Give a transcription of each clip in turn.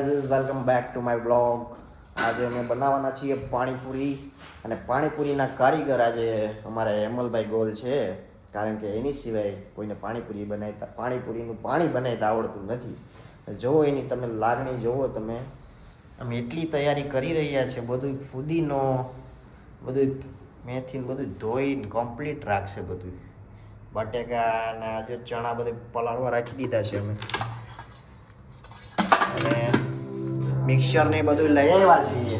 Welcome back to my blog આજે અમે બનાવવાના છીએ પાણીપુરી અને પાણીપુરીના કારીગર આજે અમારા હેમલભાઈ ગોલ છે. કારણ કે એની સિવાય કોઈને પાણીપુરી બનાવતા પાણીપુરીનું પાણી બનાવતા આવડતું નથી. જોવો એની તમે લાગણી જોવો તમે અમે એટલી તૈયારી કરી રહ્યા છે બધું ફૂદીનો બધું મેથી બધું ધોઈને કમ્પ્લીટ રાખશે બધું બટેકા અને આજે ચણા બધું પલાળવા રાખી દીધા છે અમે. અને મિક્સર ને બધું લઈ આવ્યા છીએ.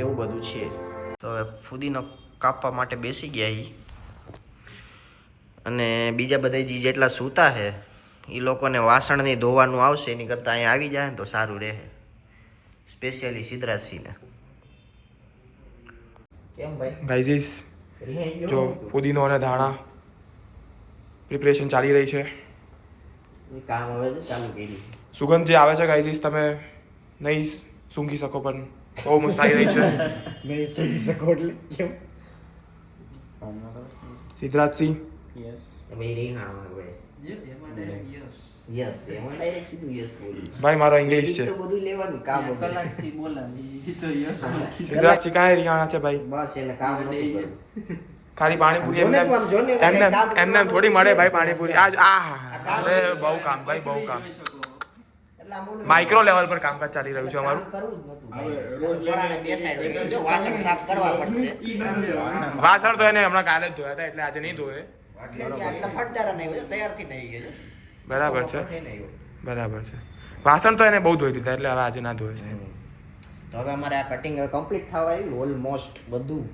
એવું બધું છે. તો હવે ફુદીનો કાપવા માટે બેસી ગયા અને બીજા બધા જે જેટલા સૂતા છે એ લોકોને વાસણની ધોવાનું આવશે એની કરતાં અહીંયા આવી જાય ને તો સારું રહે. સ્પેશિયલી સિદ્ધરાજસિંહને. કેમ ભાઈ? ગાઈઝીસ જો ફુદીનો અને ધાણા પ્રિપરેશન ચાલી રહી છે. એ કામ હવે ચાલુ કરી સુગંધ જે આવે છે ગાઈઝીસ તમે નહીં સૂંઘી શકો પણ બહુ મસ્ત આવી રહી છે. નહીં સૂંઘી શકો એટલે કેમ? સિદ્ધરાજસિંહ. ભાઈ. મારો ઇંગ્લિશ છે. તો બધું લેવાનું કામ કલાકથી કાંઈ રિયાણા છે ભાઈ? બસ એને કામ ખાલી પાણીપુરી જોને એમને એમને થોડી મળે ભાઈ પાણીપુરી. આજ આ બહુ કામ ભાઈ બહુ કામ. માઇક્રો લેવલ પર કામકાજ ચાલી રહ્યું છે અમારું. વાસણ સાફ કરવા પડશે. વાસણ તો એને હમણાં કાલે જ ધોયા હતા એટલે આજે નહીં ધોયે બરાબર છે. બરાબર છે. વાસણ તો એને બહુ ધોઈ દીધા એટલે હવે આજે ના ધોય છે. તો હવે અમારે આ કટિંગ કમ્પ્લીટ થવા આવ્યું ઓલમોસ્ટ બધું.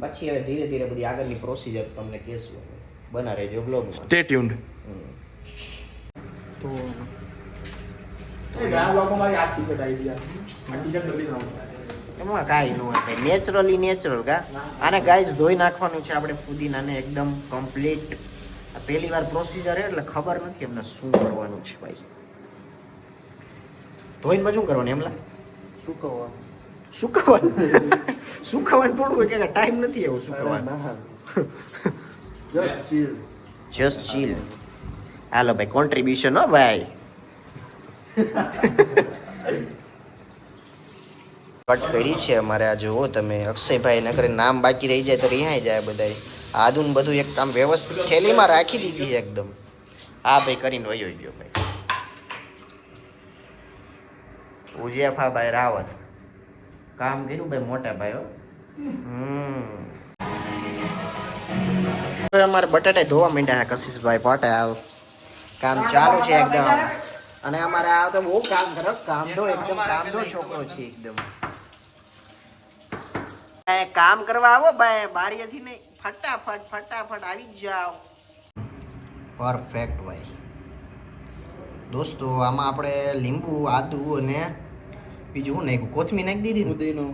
પછી હવે ધીરે ધીરે બધી આગળની પ્રોસિજર તમને કહેશું. બના રહેજો બ્લોગ સ્ટે ટ્યુન્ડ તો એમાં કાંઈ ન હોય નેચરલી નેચરલ કા? આને ગાઈસ ધોઈ નાખવાનું છે આપણે પુદીનાને એકદમ કમ્પ્લીટ પહેલી વાર પ્રોસીજર એટલે ખબર નથી એમને શું કરવાનું છે ભાઈ. ધોઈને શું કરવાનું એમલા સુકવવા સુકવવાનું. સુકવવાનું થોડું હોય કે ટાઈમ નથી એવો સુકવવાનો. જસ્ટ ચીલ જસ્ટ ચીલ હાલો ભાઈ કોન્ટ્રીબ્યુશન હો ભાઈ. કટ કરી છે અમારે આ જુઓ તમે અક્ષયભાઈ નગર નામ બાકી રહી જાય તો રિહાઈ જાય બધા આદુન બધું એક કામ વ્યવસ્થિત થેલીમાં રાખી દીધી એકદમ. આ ભાઈ કરીને વયો ગયો ભાઈ. ઉજિયાફા ભાઈ રાવત. કામ કર્યું ભાઈ મોટા ભાઈઓ હમ. અમારે બટાટા ધોવા માંડ્યા કશિશભાઈ પટેલ કામ ચાલુ છે એકદમ. અને અમારે આ તો બહુ કામ કરો કામડો એકદમ કામડો છોકરો છે એકદમ. કામ કરવા આવો ભાઈ બારીએથી નહીં ફટાફટ ફટાફટ આવી જ જાઓ. પરફેક્ટ ભાઈ. દોસ્તો આમાં આપણે લીંબુ આદુ અને બીજું શું નાખ્યું? કોથમી નાખી દીધી ને? પુદીનો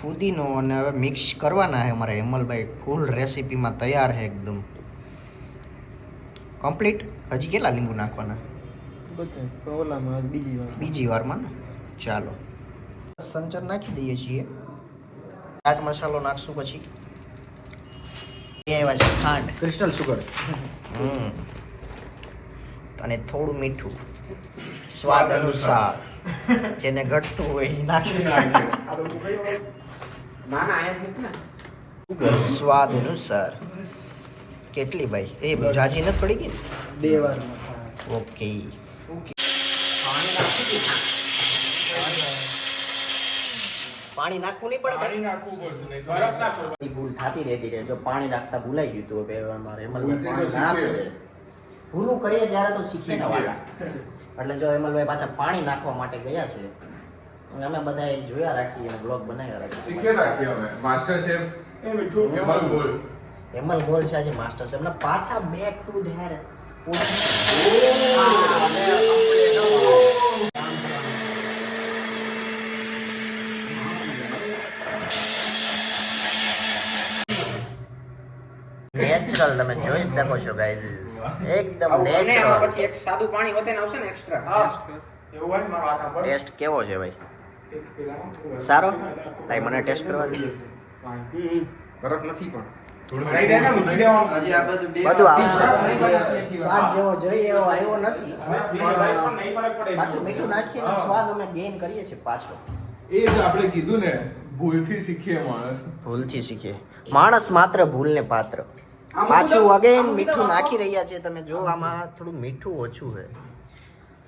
ફુદીનો અને હવે મિક્સ કરવાના છે અમારે હેમલભાઈ. ફૂલ રેસીપીમાં તૈયાર છે એકદમ. કમ્પ્લીટ હજી કેટલા લીંબુ નાખવાના? બધા ઓલામાં બીજી વાર. બીજી વારમાં ને? ચાલો. સંચર નાખી દઈએ છીએ. ચાટ મસાલો નાખશું પછી. એ આવ્યા છે ખાંડ. Crystal sugar. હમ. અને થોડું મીઠું. સ્વાદ અનુસાર. જેને ઘટતું હોય એ નાખી નાખજો. ના ના આયા જ નથી સુગર સ્વાદ અનુસાર. કેટલી ભાઈ એ જાજી નથી પડી ગઈ બે વાર ઓકે. પાણી નાખવું નહીં પડે પાણી નાખવું પડશે નહીં બધી ભૂલ થતી રહે. ધીરે જો પાણી નાખતા ભૂલાઈ ગયું હતું હવે અમારે પાણી નાખશે. ભૂલું કરીએ ત્યારે તો શીખીએ ના વાળા એટલે જો હેમલભાઈ પાછા પાણી નાખવા માટે ગયા છે અમે બધા જોયા રાખીએ અને બ્લોગ બનાવ્યા રાખીએ શીખે રાખીએ અમે. માસ્ટર શેફ હેમલ ગોલ હેમલ ગોલ છે આજે માસ્ટર છે એમને પાછા બેક ટુ ધેર નેચરલ તમે જોઈ શકો છો ગાઈઝ એકદમ નેચરલ પછી એક સાદું પાણી વધે ને આવશે ને એક્સ્ટ્રા એવું હોય મારો હાથ પર ટેસ્ટ કેવો છે ભાઈ? સારો? તાઈ મને ટેસ્ટ કરવા દે. પાણી. ફરક નથી પણ. બધું બે બધું વાર- આવશે સ્વાદ જેવો જોઈએ એવો આવ્યો નથી. પણ નહીં ફરક પડે. પાછું મીઠું નાખીને સ્વાદ અમે ગેઇન કરીએ છીએ પાછો. એ જ આપણે કીધું ને ભૂલથી શીખીએ માણસ. ભૂલથી શીખીએ. માણસ માત્ર ભૂલને પાત્ર. પાછું અગેન મીઠું નાખી રહ્યા છે તમે જો આમાં થોડું મીઠું ઓછું છે.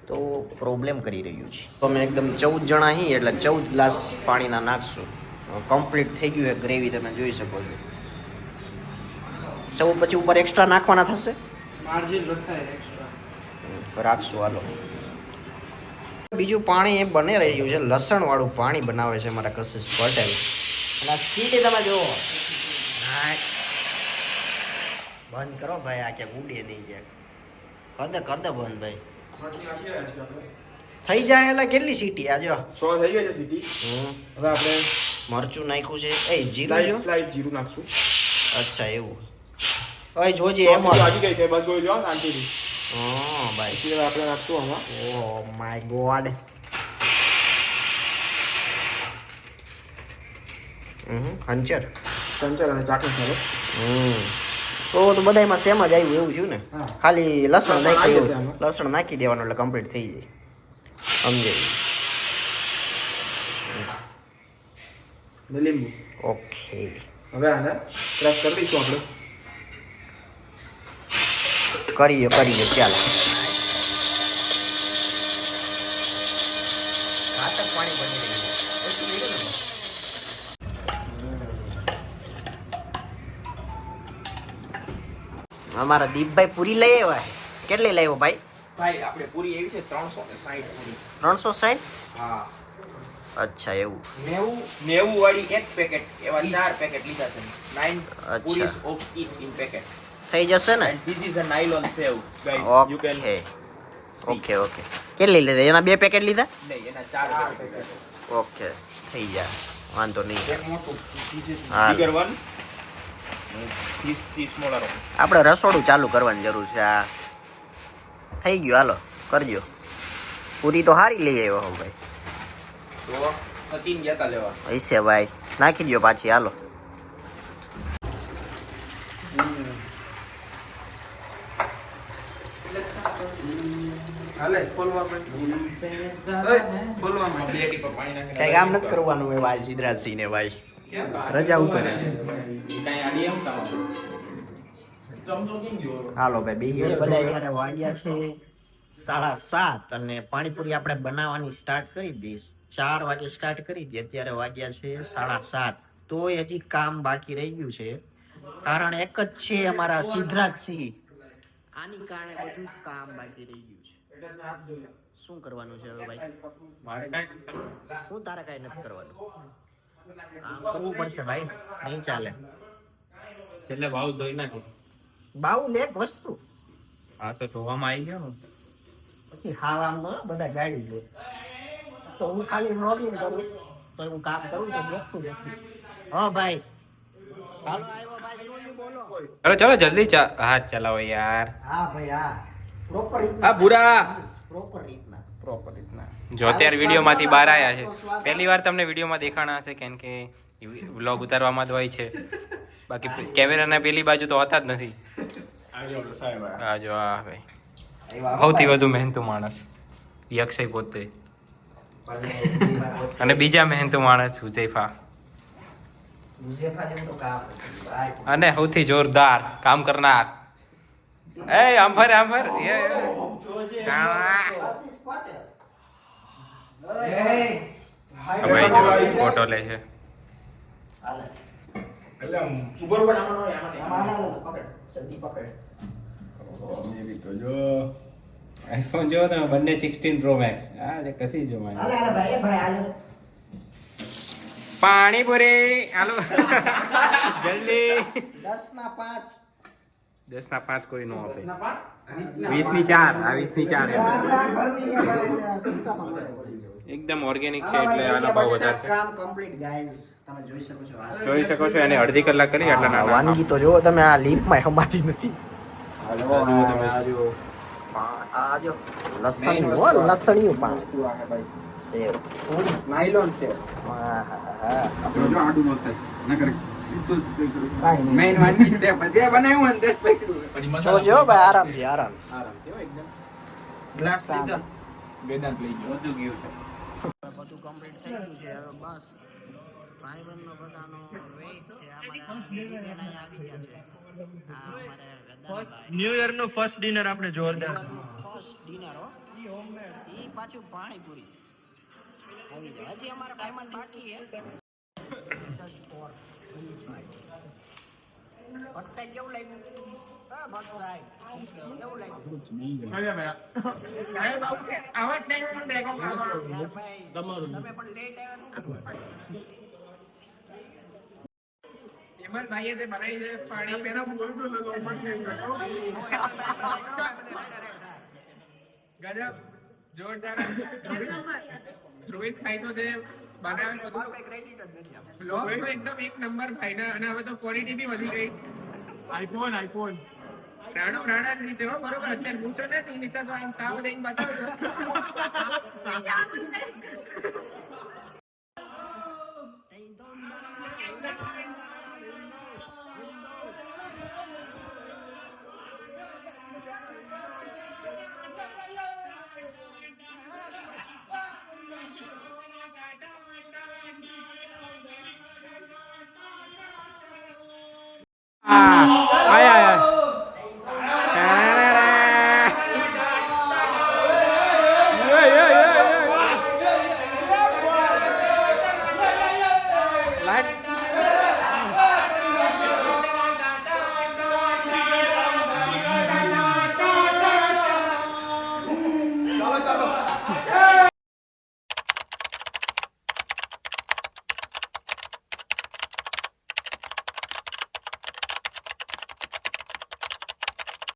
તો પ્રોબ્લેમ કરી રહ્યું છે. તો અમે એકદમ ચૌદ જણા હી એટલે ચૌદ ગ્લાસ પાણીના નાખશું. કમ્પ્લીટ થઈ ગયું છે ગ્રેવી તમે જોઈ શકો છો. ચૌદ પછી ઉપર એક્સ્ટ્રા નાખવાના થશે? રાખશું હાલો. બીજું પાણી એ બની રહ્યું છે લસણ વાળું પાણી બનાવે છે મારા કશિશ પટેલ. અને આ સીટી તમે જુઓ. બંધ કરો ભાઈ આ ક્યાંક ઉડે નહીં ક્યાંક. કર દે કર દે બંધ ભાઈ. થઈ જાય એટલે કેટલી સીટી આ જો? સો થઈ ગઈ છે સીટી હમ. હવે આપણે મરચું નાખ્યું છે. એ જીરું જો? સ્લાઇડ જીરું નાખશું. અચ્છા એવું. ઓય જોજે એમ. આવી ગઈ છે બસ જોઈ જો શાંતિથી. હા ભાઈ. હવે આપણે નાખશું આમાં. Oh my God હંચર. સંચર અને ચાકણ સારો હમ. તો તો બધાયમાં સેમ જ આવ્યું એવું છું ને. ખાલી લસણ લસણ નાખી લસણ નાખી દેવાનું એટલે કમ્પ્લીટ થઈ જાય. સમજાય? લીંબુ. ઓકે. હવે આને ક્રશ કરી દઈશું આપણે. કરીએ કરીએ ચાલો પાણી બની રહ્યું ઓછું થઈ ગયું ને? અમારા દીપભાઈ પૂરી લઈ આવ્યા છે. કેટલી લાવ્યો ભાઈ? ભાઈ આપણે પૂરી એવી છે ત્રણસો ને સાઠ પૂરી. ત્રણસો સાઠ હા. અચ્છા એવું. નેવું નેવું વાળી એક પેકેટ એવા ચાર પેકેટ લીધા છે. Nine puris of each in packet થઈ જશે ને? This is a nylon sev save you can okay okay કેટલી લીધા? એના બે પેકેટ લીધા? નહીં એના ચાર પેકેટ ઓકે થઈ જાય. વાંધો નહીં. એક મોટું ધીસ ઇઝ હા. bigger આપણે રસોડું ચાલુ કરવાની જરૂર છે આ. થઈ ગયું હાલો કરજો. પૂરી તો હારી લઈ આવ્યો હો ભાઈ. હશે ભાઈ નાખી દો પાછી હાલો. કઈ કામ નથી કરવાનું હોય ભાઈ સિદ્ધરાજસિંહ ને ભાઈ. રજા ઉપર હાલો ભાઈ બે બધા વાગ્યા છે સાડા સાત અને પાણીપુરી આપણે બનાવવાની સ્ટાર્ટ કરી દઈશ. ચાર વાગે સ્ટાર્ટ કરી દઈએ અત્યારે વાગ્યા છે સાડા સાત. તોય હજી કામ બાકી રહી ગયું છે. કારણ એક જ છે અમારા સિદ્ધરાજસિંહ. આની કારણે બધું કામ બાકી રહી ગયું છે. શું કરવાનું છે હવે ભાઈ? હું તારે કાંઈ નથી કરવાનું? કામ કરવું પડશે ભાઈ. નહીં ચાલે. છેલ્લે ભાવ જોઈ નાખો. બાઉલ એક વસ્તુ. હા તો ધોવામાં આવી ગયો પછી ખાવામાં બધા ગાડી લે તો હું ખાલી લોગિન કરું. તો હું કામ કરું તો દેખતું દેખતું હા ભાઈ. અરે ચલો જલ્દી હા હાથ ચલાવો યાર. હા ભાઈ હા. પ્રોપર રીતના. આ બુરા. પ્રોપર રીતના. પ્રોપર રીતના. જો અત્યારે વિડીયોમાંથી બહાર આવ્યા છે. પહેલી વાર તમને વિડીયોમાં દેખાણા હશે કેમ કે વ્લોગ ઉતારવામાં જ હોય છે. બાકી કેમેરાના પેલી બાજુ તો હતા જ નથી. આ. જો આ ભાઈ. સૌથી વધુ મહેનતુ માણસ યક્ષય પોતે. અને બીજા મહેનતુ માણસ હુઝૈફા. અને સૌથી જોરદાર કામ કરનાર. એ આંભર આંભર એ. આશીષ પટેલ. જો ફોટો લે છે. હાલે. એટલે ઉપર આમાં આમાં આઈફોન જો. તમે બંને સિક્સટીન પ્રો મેક્સ હા એટલે કસી જો હાલે હાલે ભાઈ એ ભાઈ હાલે. પાણીપુરી હાલો. જલ્દી. દસ ના પાંચ ના કોઈ નો આપે. ના પાડ. વીસની ચાર આ વીસની ચાર એમ. આપણા ઘરની એ ભાઈ સસ્તામાં મળે. એકદમ ઓર્ગેનિક છે એટલે આનો ભાવ વધારે છે. કામ કમ્પ્લીટ guys. તમે જોઈ શકો છો આ. જોઈ શકો છો એને અડધી કલાક કરી એટલે ના વાનગી તો જુઓ તમે આ લીપમાં હમાતી નથી. આ જો લસણ હો લસણિયું પાન સેવ. પૂરી નાયલોન છે આહાહા. આડું ન થાય. ના કરે. મેઇન વાનગી તે બધે બનાવ્યું ને તે જ પકડ્યું જોજો ભાઈ આરામથી આરામ ગ્લાસ વેદાંત લઈ ગયો. ગયું છે. બધું કમ્પ્લીટ થઈ ગયું છે. હવે બસ ભાઈબંધનો બધાનો વેઇટ છે. અમારા આવી ગયા છે. આ અમારે વેદાંતભાઈ ન્યુ યરનું ફર્સ્ટ ડિનર આપણે જોરદાર. ફર્સ્ટ ડિનર હો. ઈ પાછું પાણીપુરી. આવી જાય. હજી અમારા મહેમાન બાકી છે. સાહેબ કેવું લાગ્યું? હા ભટ્ટ સાહેબ કેવું લાગ્યું યાર ભાઈ, તમે પણ લેટ આવ્યા ખાઈ તો તે તો એક નંબર ભાઈ અને હવે તો ક્વોલિટી બી વધી ગઈ આઈફોન આઈફોન. રાણો રાણા જ રીતે હો, બરોબર. અત્યારે ઊંચો નથી નીતા તો આમ તાવ દઈને બતાવજો. Bye.